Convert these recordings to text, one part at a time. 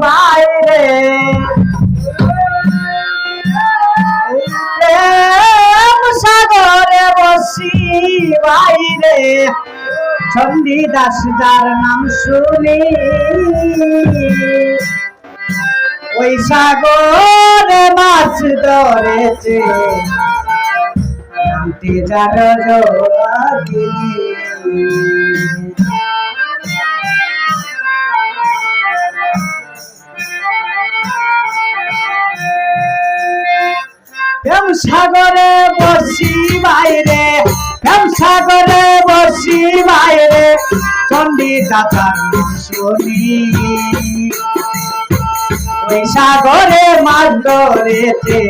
বাইরে। সাগরে বসি বাইরে। চণ্ডীদাস যার নাম শুনি। ওই সাগরে মাছ ধরেছে। নামটি যার যোগিনী সাগরে বসি বাইরে প্রেম সাগরে বসি বাইরে চণ্ডী দাদার শুনি ওই সাগরে মাছ ধরেছে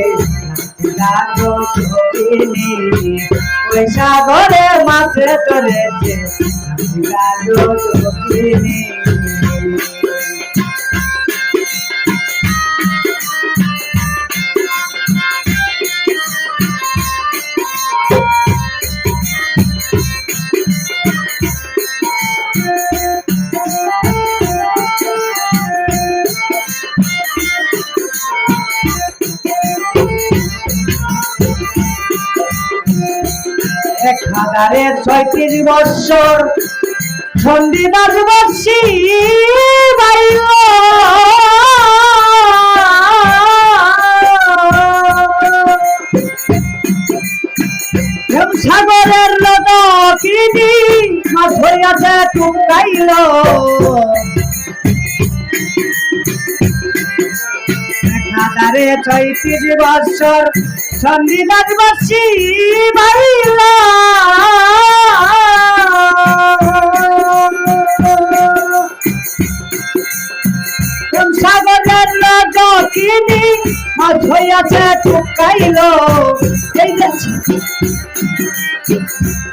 ওই সাগরে মাছ ধরেছে এক হাজারে ছয়ত্রিশ বৎসর। চণ্ডীদাস বর্ষি প্রেম সাগরের লোক কিনি মাছ হইয়াছে টুকাইল। হাজারে ছয়ত্রিশ বৎসর সন্ধিদাস বসি বাইল সাগরের হইয়াছে টুকাইল এই যে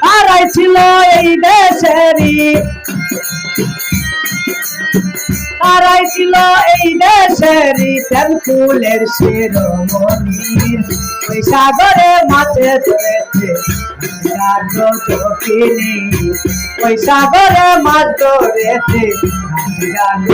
তারাই ছিল এই দেশেরই। তারাই এই দেশেরই তেলকুলের শিরোমণির ওই সাগরে মাছে চকিনি ওই সাগরে মাছ ধরেছে রাজ্য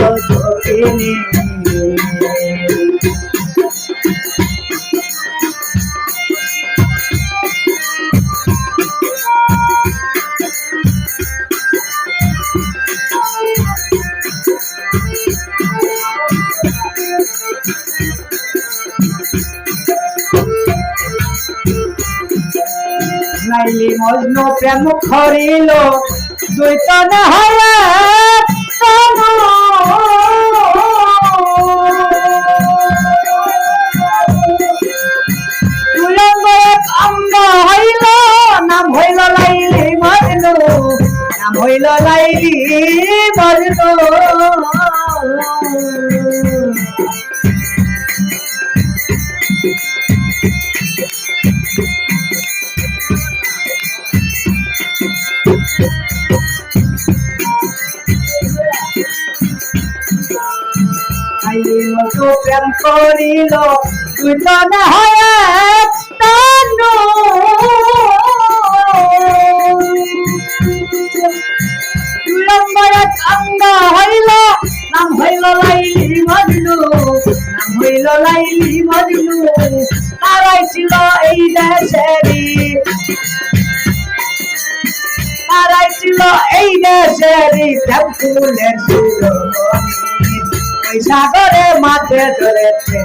চকিনি লাইলি মজনু প্রেম খরিল দুই তনে হয়ে মতো প্রেম করিল তুই তো না হয় নাম হইল লাইলি মজনু, নাম হইল লাইলি মজনু। ছিল এই দেশেরই। তারাই ছিল এই দেশেরই ফুলের শিরোমণি ওই সাগরে মাছে ধরেছে।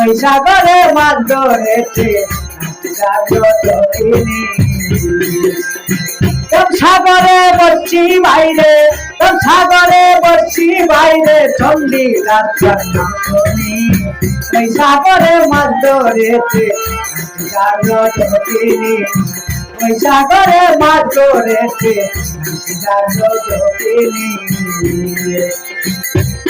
ওই সাগরে মাছ ধরেছে। সাগরে বসছি বাইরে তোর সাগরে বসছি বাইরে চন্ডী ওই সাগরে মাছ ধরেছে। রাজ্য চোখেনি ওই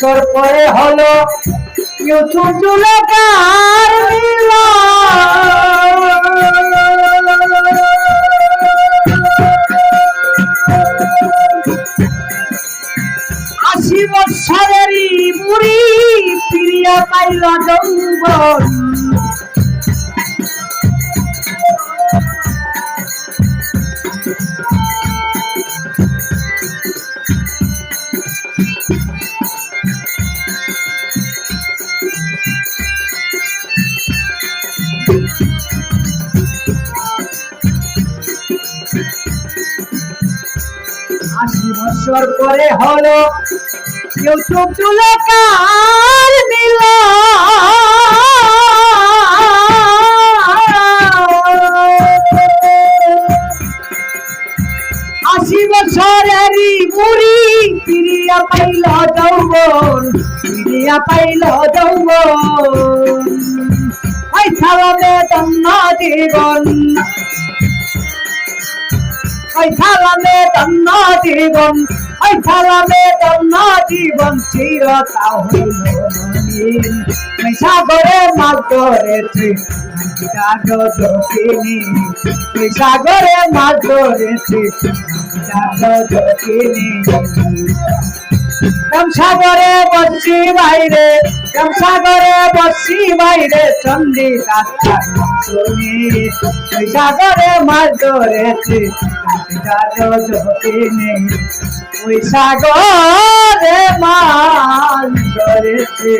বছর পরে হলো মিলন। আশি বছরেরই মুড়ি ফিরিয়া পাইল যৌবন আশি বছর পরে হলো ইউটিউব কার দিল আশি বছরেরই বুড়ি ফিরিয়া পাইল যৌবন, ফিরিয়া পাইল যৌবন। ওই থালাতে তন্ন জীবন ওই থালাতে তন্ন জীবন ওই থালাতে তন্ন জীবন চিরতা হইল ওই সাগরে মাছ ধরেছে জাগো ওই সাগরে মাছ ধরেছে দক্ষিণী সাগরে বসছি বাইরে সাগরে বসছি বাইরে চন্ডী সাগরে মাছ ধরেছে সাগরে মাছ ধরেছে।